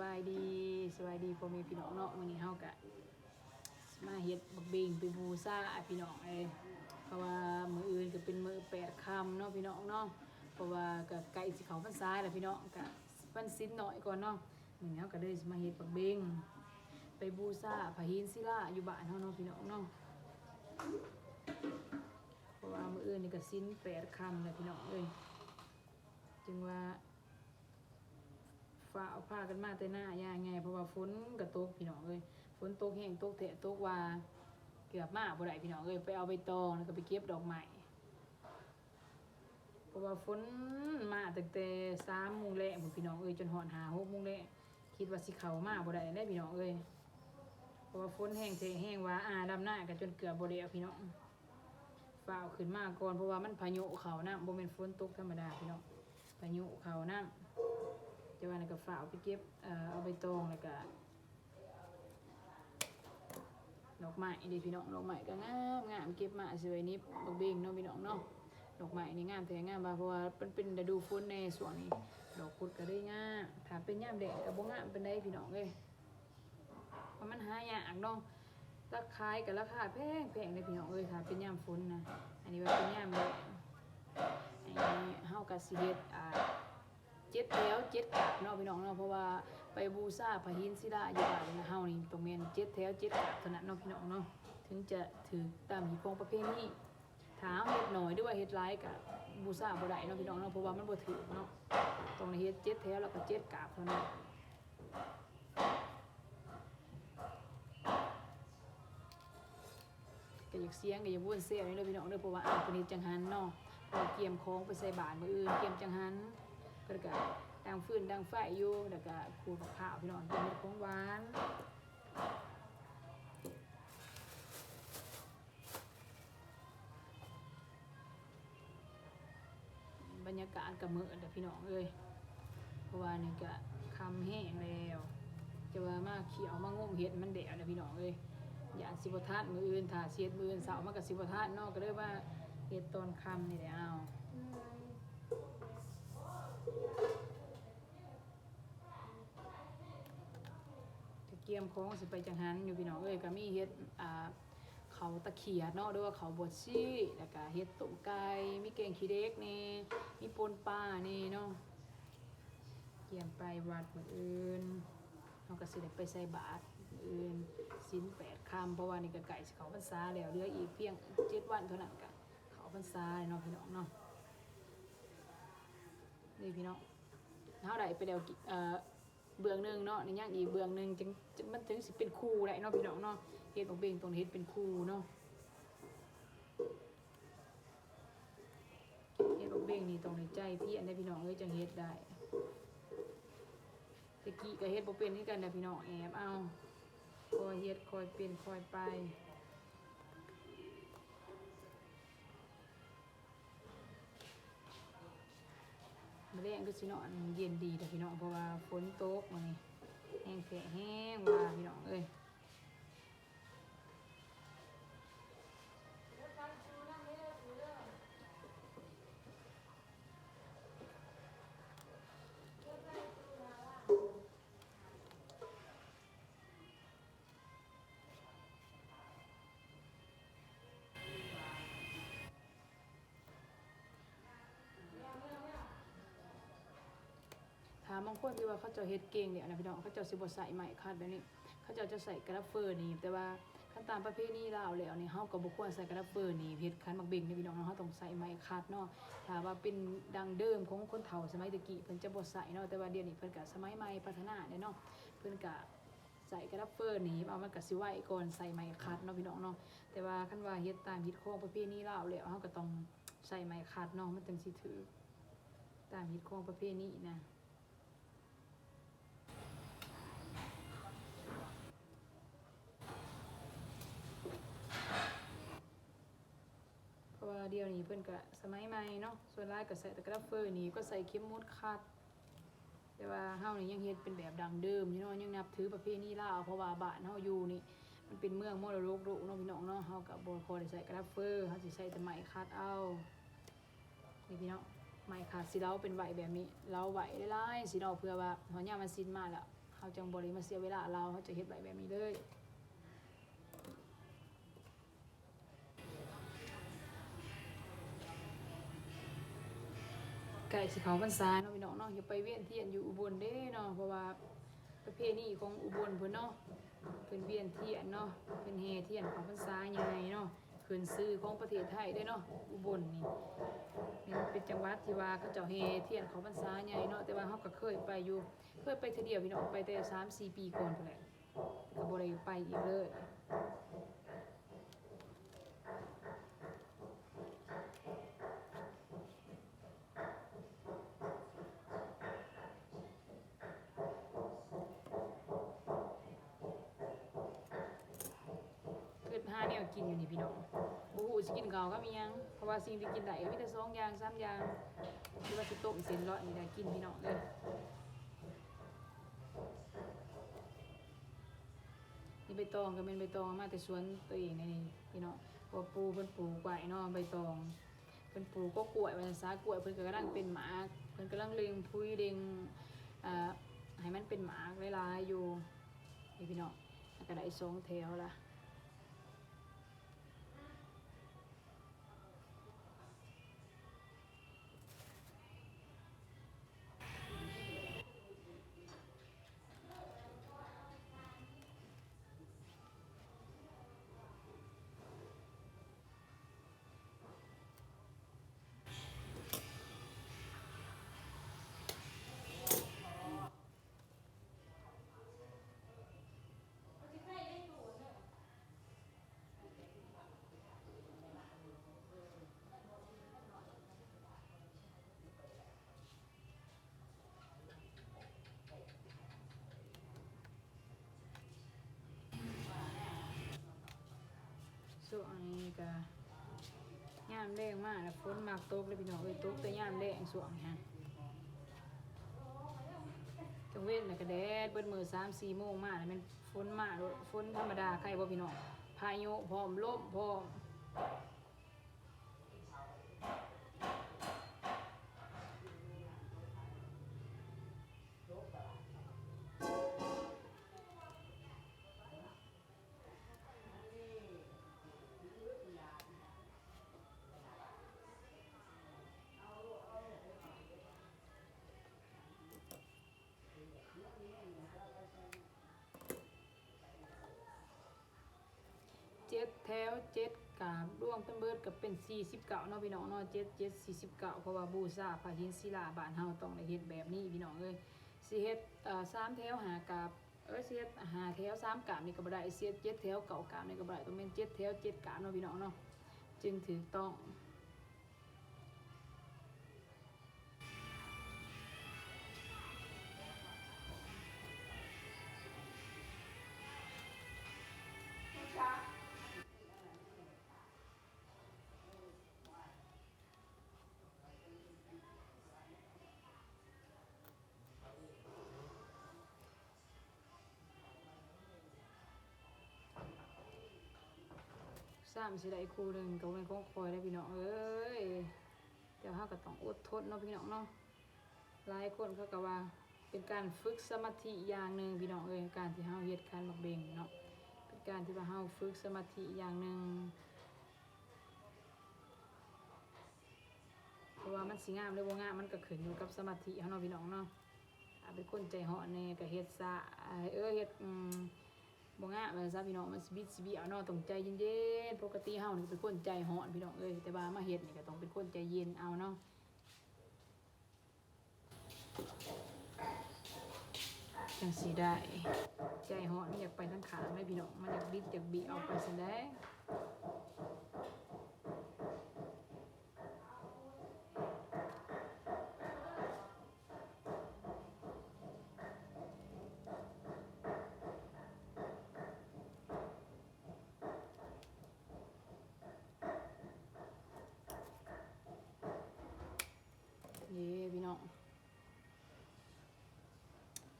บายดีสบายดีพ่อแม่พี่น้องเนาะมื้อนี้เฮากะมาเฮ็ดบักเบงไปบูชาพี่น้องเอ้เพราะว่ามืออื่นก็เป็นมือแปดคำเนาะพี่น้องเนาะเพราะว่าก็ใกล้สิเข้าพรรษายแหล้วพี่น้องก็วันศีลหน่อยก่อนเนาะมือนี้เฮาก็เลยมาเฮ็ดบักเบงไปบูชาพระหินศิลาอยู่บ้านเฮาเนาะพี่น้องเนาะเพราะว่ามืออื่นนี่ก็ศีลแปดคำแหล้วพี่น้องเอ้ยจึงว่า ฝ้าเอาผ้ากันมาแต่หน้าย่างไงเพราะว่าฝนกระตกพี่น้องเอ้ยฝนตกแห้งตกแทะตกว่าเกือบมาบ่ได้พี่น้องเอ้ยไปเอาใบตองแล้วก็ไปเก็บดอกไม้เพราะว่าฝนมาตั้งแต่สามโมงแรกพี่น้องเอ้ยจนหอนหาหกโมงแรกคิดว่าสิเขามาบ่ได้ได้พี่น้องเอ้ยเพราะว่าฝนแห้งแท้แห้งว่าอาดำหน้ากันจนเกือบบ่ได้พี่น้องฝ้าเอาขึ้นมาก่อนเพราะว่ามันพายุเขาน้ำบ่แม่นฝนตกธรรมดาพี่น้องพายุเขาน้ำ จะว่าในกระฝากเอาไปเก็บเอาไปตองแล้วก็ดอกไม้ดีพี่น้องดอกไม้ก็งามงามเก็บมาสวยนิบบักเบงเนาะพี่น้องเนาะดอกไม้นี่งามแต่งามบ่าเพราะว่าเป็นเป็นฤดูฝนในส่วนนี้ดอกพุดก็ได้งามถ้าเป็นยามแดดก็บ่งามเป็นได้พี่น้องเอ้ยเพราะมันหายากเนาะราคายกับราคาแพงแพงเลยพี่น้องเอ้ยถ้าเป็นยามฝนนะอันนี้ว่าเป็นยามแดดอันนี้เฮาก็สิเฮ็ดอ่า เจ็ดแถวเจ็ดกาบเนาะพี่น้องเนาะเพราะว่าไปบูชาพระหินศิลาอยู่บ้านนะเฮานี่ตรงเมนเจ็ดแถวเจ็ดกาบเท่านั้นเนาะพี่น้องเนาะถึงจะถือตามหีพงประเพณีถามเฮ็ดหน่อยหรือว่าเฮ็ดหลายกับบูชาบ่ได้เนาะพี่น้องเนาะเพราะว่ามันบ่ถือเนาะตรงนี้เฮ็ดเจ็ดแถวแล้วก็เจ็ดกาบเท่านั้นก็อยากเสียงก็อยากวนเสียนี่เลยพี่น้องเด้อเพราะว่าอ่านเพิ่นเฮ็ดจังหันเนาะเพราะว่าเกียมของไปใส่บาตรมื้ออื่นเกียมจังหัน เพิ่นก็ดังฟืนดังไฟอยู่แล้วก็ขูดมะพร้าวพี่น้องกินเม็ดของหวานบรรยากาศก็มืดเด้อพี่น้องเอ้ยเพราะว่านี่ก็คำแห้งแล้วจะว่ามาเขียวมางมเห็ดมันแดดเด้อพี่น้องเอ้ยอย่าสิบทัดมืออื่นถ้าเสียดมืออื่นเสาร์มันก็สิบทัดนอกก็เลยว่าเห็ดตอนคำนี่แหละเอา กียมของสิไปจังหันอยู่พี่น้องเอ้ยก็มีเฮ็ดอ่าเขาตะเขียดเนาะหรือว่าเขาบดซี่แล้วก็เฮ็ดตุ่มไก่มีแกงขี้เด็กนี่มีปนปลานี่เนาะเกียมไปวัดเหมื้ออื่นเฮาก็สิได้ไปใส่บาตรอื่นศีลแปดค่ำเพราะว่านี่ก็ใกล้สิเขาพรรษาแล้วเหลืออีกเพียงเจ็ดวันเท่านั้นก็เขาพรรษาเนาะพี่น้องเนาะนี่พี่น้องเฮาได้ไปแล้วกิเอ่อ เบื้องหนึ่งเนาะในย่างอีกเบื้องหนึ่งจึงจึงมันถึงสิเป็นครูได้เนาะพี่น้องเนาะเฮ็ดของเบงตรงเฮ็ดเป็นครูเนาะเฮ็ดของเบงนี่ตรงในใจพี่อันได้พี่น้องเอ้ยจังเฮ็ดได้ตะกี้ก็เฮ็ดบ่เป็นคือกันนะพี่น้องแอบเอาคอยเฮ็ดคอยเป็นคอยไป มื้อแรงก็สินอนเย็นดีแต่พี่น้องเพราะว่าฝนตกมานี่แห้งแฝะแห้งว่าพี่น้องเอ้ย บางคนที่ว่าเขาเจะเฮ็ดเก่งเนี่ยนะพี่น้องเขาเจะสิบ่ใส่ไม้คาดแบบนี้ เขาเจะจะใส่กระเฟอร์นี่แต่ว่าขั้นตามประเพณีลาแล้วนี่เฮาก็บ่ควรใส่กระเฟอร์นี่เฮ็ดคันมักเบ่งนี่พี่น้องเนาะเฮาต้องใส่ไม้คาดเนาะถ้าว่าเป็นดังเดิมของคนเฒ่าสมัยตะกี้เพิ่นจะบ่ใส่เนาะแต่ว่าเดี๋ยวนี้เพิ่นก็สมัยใหม่พัฒนาเด้เนาะเพิ่นก็ใส่กระเฟอร์นี่เอามันก็สิไว้ก่อนใส่ไม้คาดเนาะพี่น้องเนาะแต่ว่าคันว่าเฮ็ดตามฮิตของประเพณีเลาแล้วเฮาก็ต้องใส่ไม้คาดเนาะมันจึงสิถือตามฮิตของประเพณีนะ เดียวนี้เพิ่นก็สมัยใหม่เนาะส่วนหลายก็ใส่ต่กระเฟอร์นี่ก็ใส่เข็มมุดคัด แต่ว่าเฮานี่ยังเฮ็ดเป็นแบบดังเดิมอยู่เนาะยังนับถือประเพณีลาวเพราะว่าบ้านเฮาอยู่นี่มันเป็นเมืองมรดกโลกเนาะพี่น้องเนาะเฮาก็บ่ค่อยได้ใส่กระเฟอร์เฮาสิใส่แต่ไม้คัดเอานี่พี่น้องไม้คัดสิเล้าเป็นไหวแบบนี้เล้าไหวหลายๆสิเนาะเพื่อว่าเฮายามันสิ้นมาแล้วเฮาจังบริมาเสียเวลาเราเขาจะเฮ็ดไว้แบบนี้เลย ไก่สิเขาพรรษาเนาะพี่น้องเนาะอย่าไปเวียนเทียนอยู่อุบลเด้เนาะเพราะว่าประเพณีของอุบลเพิ่นเนาะเพิ่นเวียนเทียนเนาะเพิ่นแห่เทียนของพรรษาใหญ่เนาะขึ้นซื้อของประเทศไทยได้เนาะอุบลนี่เป็นเป็นจังหวัดที่ว่าเขาเจ้าแห่เทียนของพรรษาใหญ่เนาะแต่ว่าเฮาก็เคยไปอยู่เคยไปเทื่อเดียวพี่น้องไปแต่3-4ปีก่อนพุ่นแหละก็บ่ได้ไปอีกเลย คือหาแนว กินอยู่นี่พี่น้องบ่ฮู้สิกินข้าก็มียัง เพราะว่าสิ่งที่กินได้มีแต่สองอย่างสามอย่างคือว่าสิต้มเส้นเลาะนี่ได้กินพี่น้องเลยนี่ใบตองก็เป็นใบตองมาแต่สวนตัวเองนี่พี่น้องเพราะว่าปูเพิ่นปูกไว้เนาะใบตองเพิ่นปูก็กล้วยว่าซากล้วยเพิ่นก็กำลังเป็นหมาเพิ่นกำลังเลงพุยเลงอ่าให้มันเป็นหมากหลายๆอยู่นี่พี่น้องก็ได้สองแถวละ ส่วนนี้ก็ยามแรงมากนะฝนมากตกเลยพี่น้องเอ้ยตกแต่ยามแรงส่วงนี้ฮะจังเว้นนะกระแดดเบิดมือสามสี่โมงมาแล้วมันฝนมากฝนธรรมดาใครบ่พี่น้องพายุพร้อมลมพร้อม วเจ็ดกาบร่วงต้นเบิดกับเป็นสี่สิบเก้าเนาะพี่น้องเนาะเจ็ดเจ็ดสี่สิบเก้าเพราะว่าบูชาพระหินศิลาบ้านเฮาต้องได้เฮ็ดแบบนี้พี่น้องเอ้ยสิเฮ็ดเอ่าสามแถวหากาบเอ้ยสิเฮ็ดหาแถวสามกาบนี่ก็บ่ได้สิเฮ็ดเจ็ดแถวเก้ากาบนี่ก็บ่ได้ต้องเป็นเจ็ดแถวเจ็ดกาบเนาะพี่น้องเนาะจึงถูกต้อง สามสิได้ครูหนึ่งก็เป็นของคอยได้พี่น้องเอ้ยเดี๋ยวเฮาก็ต้องอดทนเนาะพี่น้องเนาะหลายคนเขาก็ว่าเป็นการฝึกสมาธิอย่างหนึ่งพี่น้องเอ้ยการที่เฮาเฮ็ดคันบักเบงเนาะเป็นการที่ว่าเฮาฝึกสมาธิอย่างหนึ่งเพราะว่ามันสิงามหรือบ่งามมันก็ขึ้นอยู่กับสมาธิเฮาเนาะพี่น้องเนาะเป็นคนใจเหาะแน่ก็เฮ็ดซะเอ้ยเฮ็ดอืม บ่งะมันซะพี่น้องมันสบิดสิบิเอาเนาะต้องใจเย็นๆปกติเฮานี่เป็นคนใจร้อนพี่น้องเอ้ยแต่ว่ามาเฮ็ดนี่ก็ต้องเป็นคนใจเย็นเอาเนาะจังสีได้ใจหอนอยากไปทางขาไม่พี่น้องมันอยากบิดอยากบิเอาไปซั่นได้เย้พี่น้ อง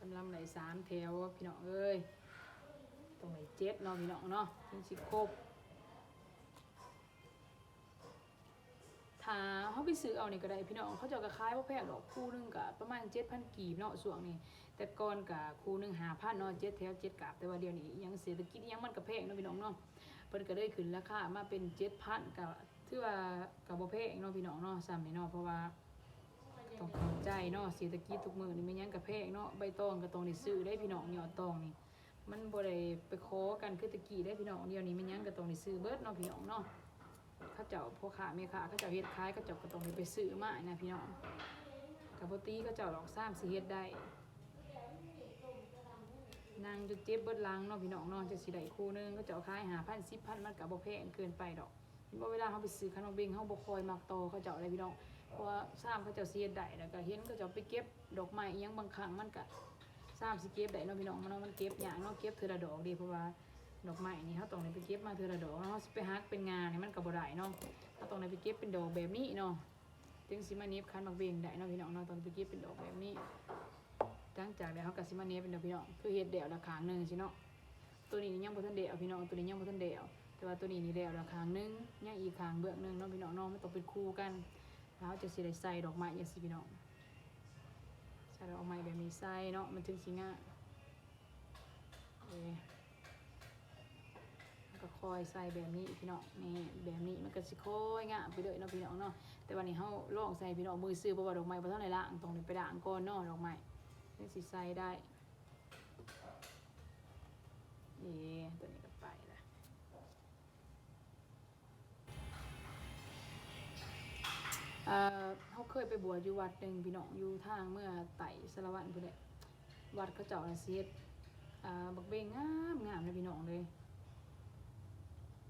กำลังไหลสามแถวพี่น้องเอ้ยต้องไหลเจ็ดเนาะพี่น้องเนาะถึงสิครบถ้าเฮาไปซื้อเอานี่ก็ได้พี่น้องเขาเจ้าก็ขายบ่แพงดอกคู่หนึงก็ประมาณ7,000กีบเนาะช่วงนี้แต่ก่อนก็คู่หนึง5,000เนาะ7แถว7กาบแต่ว่าเดี๋ยวนี้ยังเศรษฐกิจอิหยังมันก็แพงเนาะพี่น้องเนาะเพิ่นก็เลยขึ้นราคามาเป็น7,000ก็ถือว่าก็บ่แพงเนาะพี่น้องเนาะซ้ำนี่เนาะเพราะว่า ต้องเข้าใจเนาะเศรษฐกิจทุกมือนี่มันยังกระแพงเนาะใบตองก็ต้องได้ซื้อได้พี่น้องยอดตองนี่ มันบ่ได้ไปขอกันคือตะกี้ได้พี่น้องเดียวนี้มันยังก็ต้องได้ซื้อเบิดเนาะพี่น้องเนาะเขาเจ้าพ่อค้าแม่ค้าเขาเจ้าเฮ็ดขายเขาเจ้าก็ต้องได้ไปซื้อมานะพี่น้องกับบ่ตีเขาเจ้าดอกซ้ำสิเฮ็ดได้นางจนเจ็บเบิดลังเนาะพี่น้องเนาะจะสิได้คู่นึงเขาเจ้าขาย5,000 10,000มันก็บ่แพงเกินไปดอกเห็นบ่เวลาเฮาไปซื้อขนมเบงเฮาบ่คอยมักโตเขาเจ้าเลยพี่น้อง เพราะว่าซ้ำเขาเจ้าเสียได้แล้วก็เห็นเขาเจ้าไปเก็บดอกไม้ยังบางครั้งมันก็ซ้ำสิเก็บได้เนาะพี่น้องมันเนาะมันเก็บอย่างเนาะเก็บเทื่อละดอกดีเพราะว่าดอกไม้นี่เขาต้องไปเก็บมาเทื่อละดอกเนาะเขาไปฮักเป็นงานนี่มันก็บ่ได้เนาะเขาต้องได้ไปเก็บเป็นดอกแบบนี้เนาะถึงสิมาเน็บคันบักเบงได้เนาะพี่น้องเนาะตองไปเก็บเป็นดอกแบบนี้หลังจากแล้วเขาก็สิมาเน็บเป็นดอกพี่น้องคือเฮ็ดเดี่ยวละครั้งหนึ่งสิเนาะตัวนี้ยังบ่ทันเดี่ยวพี่น้องตัวนี้ยังบ่ทันเดี่ยวแต่ว่าตัวนี้นี่เดี่ยวละครั้งหนึงยังอีกครั้งเบื้องหนึ่งเนาะพี่น้องเนาะมันต้องเป็นคู่กัน แล้วจะสิได้ใส่ดอกไม้อย่างสิพี่น้องใส่ดอกไม้แบบนี้ใส่เนาะมันถึงสิง่ายเอ้ยแล้วก็คอยใส่แบบนี้พี่น้องนี่แบบนี้มันก็สิคอยง่ายไปเลยเนาะพี่น้องเนาะแต่วันนี้เฮาลองใส่พี่น้องมือซื้อเพราะว่าดอกไม้บ่ทันได้ล้างต้องได้ไปล้างก่อนเนาะดอกไม้ถึงสิใส่ได้นี่ตัวนี้ก็ไปละ เขาเคยไปบวชอยู่วัดหนึ่งพี่น้องอยู่ทางเมื่อไต่สารวัตรพุ่นแหละวัดเขาเจ้าน่ะเสียดอ่าบักเบงงามงามเลยพี่น้องเลย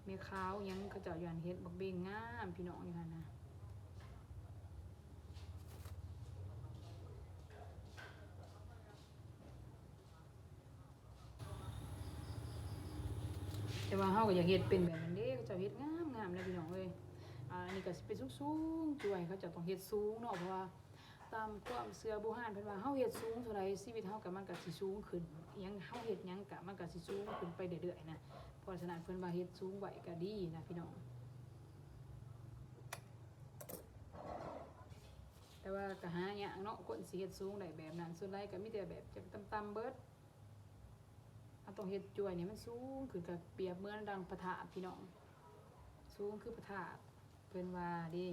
เมียขาวยังเขาเจ้าอยู่หันเฮ็ดบักเบงงามพี่น้องอยู่หันนะแต่ว่าเฮาก็อยากเฮ็ดเป็นแบบนั้นเด้เขาเจ้าเฮ็ดงามงามเลยพี่น้องเอ้ย อ่าอันนี้ก็สิเป็นสูงๆจ่วยเขาจะต้องเฮ็ดสูงเนาะเพราะว่าตามความเชื่อโบราณเพิ่นว่าเฮาเฮ็ดสูงเท่าใดชีวิตเฮาก็มันก็สิสูงขึ้นอิหยังเฮาเฮ็ดหยังก็มันก็สิสูงขึ้นไปเรื่อยๆนะเพราะฉะนั้นเพิ่นว่าเฮ็ดสูงไว้ก็ดีนะพี่น้องแต่ว่าก็หายากเนาะคนสิเฮ็ดสูงได้แบบนั้นส่วนใหญ่ก็มีแต่แบบจักต่ำๆเบิดเฮาต้องเฮ็ดจ่วยนี่มันสูงขึ้นก็เปรียบเหมือนดังพระธาตุพี่น้องสูงคือพระธาตุ เพิ่นว่าดิ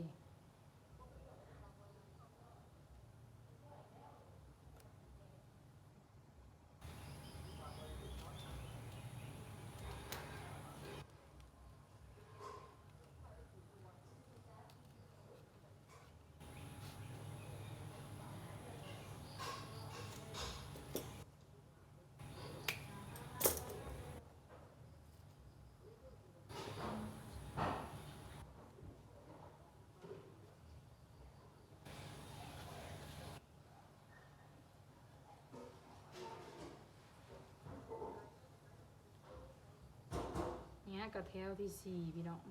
กับแถวที่สี่พี่น้อง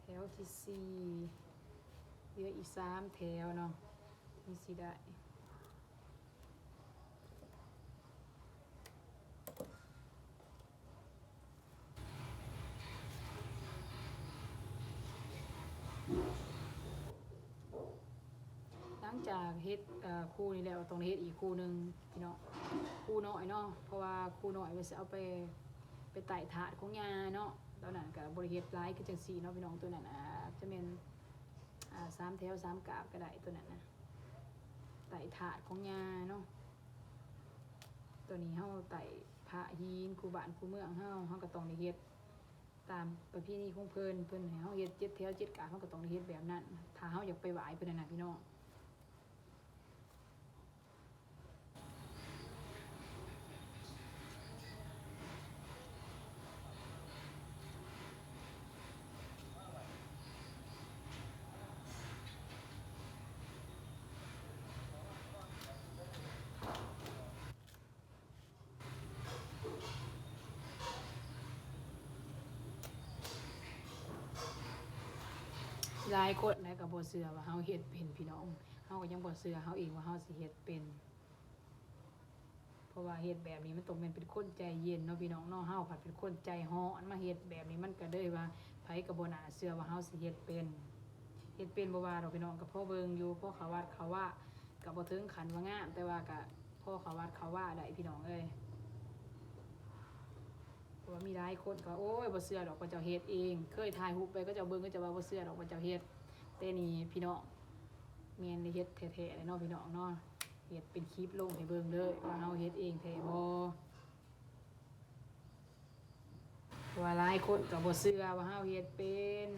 แถวที่สี่เหลืออีกสามแถวเนาะนี่สิได้หลังจากเฮ็ดคู่นี้แล้วต้องได้เฮ็ดอีกคู่หนึ่งพี่น้องคู่น้อยเนาะเพราะว่าคู่น้อยไว้สิเอาไป ไปไต่ถาดของยาเนาะตอนนั้นก็บบริเฮ็ดหลายคือจังซีเนาะพี่น้องตัวนั้นอ่าจะเป็นอ่าสามแถวสามกาบก็ได้ตัวนั้นนะไต่ถาดของยาเนาะตัวนี้เฮาไต่พระฮีนคูบ้านคูเมืองเฮาเฮาก็ต้องได้เฮ็ดตามประเพณีของเพิ่นเพิ่นให้เฮาเฮ็ดเจ็ดแถวเจ็ดกาบเฮาก็ต้องได้เฮ็ดแบบนั้นถ้าเฮาอยากไปไหว้เพิ่นน่ะนะพี่น้อง หลายคนนะก็บ่เชื่อว่าเฮาเฮ็ดเป็นพี่น้องเฮาก็ยังบ่เชื่อเฮาเองว่าเฮาสิเฮ็ดเป็น เพราะว่าเฮ็ดแบบนี้มันต้องแม่นเป็นคนใจเย็นเนาะพี่น้องเนาะเฮาผัดเป็นคนใจร้อนมาเฮ็ดแบบนี้มันก็เลยว่าไผกับโบนาเชื่อว่าเฮาสิเฮ็ดเป็นเฮ็ดเป็นบ่ว่าดอกพี่น้องกับพ่อเบิงอยู่พ่อเขาวัดเขาว่ากับบ่ถึงขันว่างามแต่ว่าก็พ่อเขาวัดเขาว่าได้พี่น้องเอ้ย ว่ามีหลายคนก็โอ้ยบ่เสื้อดอกว่าเจ้าเฮ็ดเอง เคยถ่ายรูปไปก็เจ้าเบิ่งก็จะว่าบ่เสื้อดอกว่าเจ้าเฮ็ดแต่นี่พี่น้องแม่นได้เฮ็ดแท้ๆเลยเนาะพี่น้องเนาะเฮ็ดเป็นคลิปลงให้เบิ่งเด้อว่าเฮาเฮ็ดเองแท้บ่ว่าหลายคนก็บ่เสื้อว่าเฮาเฮ็ดเป็น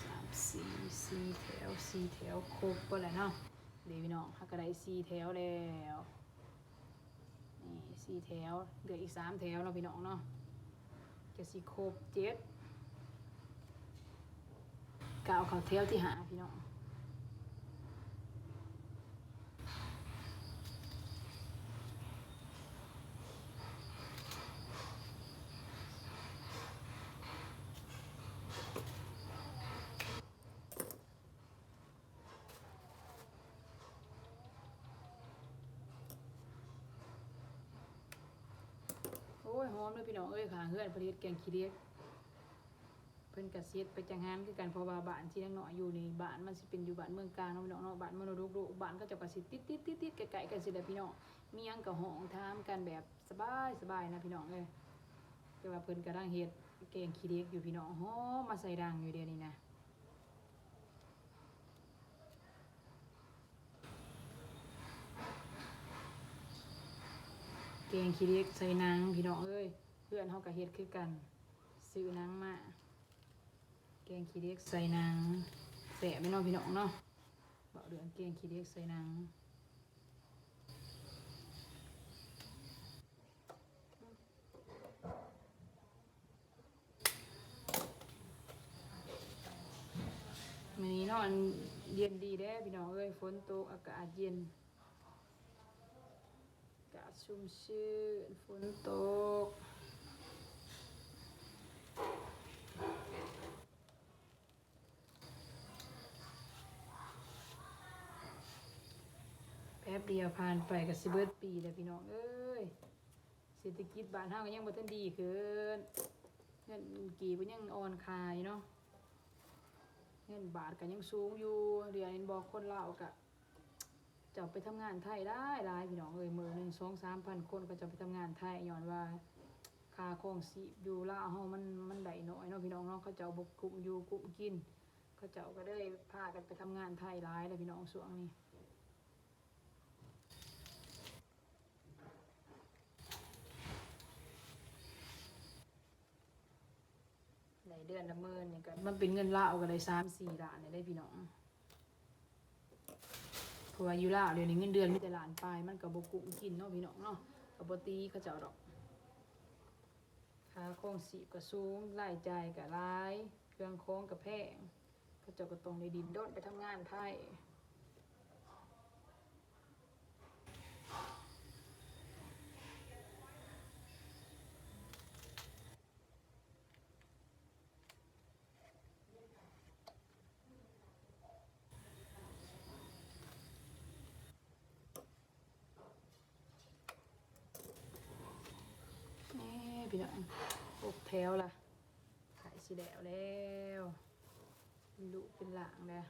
สาม สี่แถวสี่แถวครบก็แล้วเนาะเดี๋ยวพี่น้องเฮาก็ได้สี่แถวแล้วนี่สี่แถวเหลืออีกสามแถวเนาะพี่น้องเนาะจะสิครบเจ็ดกเอาเข้าแถวที่หาพี่น้อง ยหอมเลยพี่น้องเอ้ยค่ะเฮือนผลิตแกงขี้เล็กเพิ่นกระเซ็ดไปจังหานคือกันเพราะว่าบ้านที่นังเนาะอยู่ในบ้านมันสิเป็นอยู่บ้านเมืองกลางเนาะพี่น้องเนาะบ้านมรดกโลกบ้านก็จะกระสิติดติดติดติดๆๆๆไกลๆกันสิแหละพี่น้องมียังก็ห้องถามกันแบบสบายสบายนะพี่น้องเอ้ยแต่ว่าเพิ่นกำลังเฮ็ดแกงขี้เล็กอยู่พี่น้องหอมมาใส่ดังอยู่เดี๋ยวนี้นะ แกงขี้เล็กใส่นังพี่น้องเอ้ยเพื่อนเฮาก็เฮ็ดคือกัน ซื้อนังมาแกงขี้เล็กใส่นังแสบไม่น้องพี่น้องเนาะเบาเดือนแกงขี้เล็กใส่นังมื้อนี้เนอนเย็นดีเด้พี่น้องเอ้ยฝนตกอากาศเย็น ชุ่มชื่นฝนตก แป๊บเดียวผ่านไปกับสิเบิร์ดปีแล้วพี่น้องเอ้ยเศรษฐกิจบ้านเฮาก็ยังบ่ทันดีขึ้นเงินกีบก็ยังอ่อนคายเนาะเงินบาทก็ยังสูงอยู่เดือนบอกคนลาวก็ จะไปทำงานไทยได้หลายพี่น้องเอ้ยมือหนึ่งสองสามพันคนก็จะไปทำงานไทยย้อนว่าค่าครองชีอยู่ลาวเฮามันมันได้น้อยเนาะพี่น้องเนาะเขาเจ้าบุกกลุ่มอยู่กลุ่มกินเขาเจ้าก็ได้พากันไปทำงานไทยหลายเลยพี่น้องช่วงนี้ในเดือนละหมื่นนี่ก็มันเป็นเงินลาวก็ได้สามสี่ล้านเนี่ยได้พี่น้อง ราะว่าอยู่ลาวเดี๋ยวนี้เงินเดือนมีแต่ล้านปลายมันกับบกุมกินเนาะพี่น้องเนาะกับบตีเขาเจ้าดอกค่าคงสีพก็สูงรายจ่ายก็หลายเครื่องคองก็แพงเขาเจ้าก็ต้องในดินด้นไปทำงานไทยนี่พี่น้อง หกแถวล่ะขายสีแดวแล้วเป็นลูกเป็นหลางแล้ว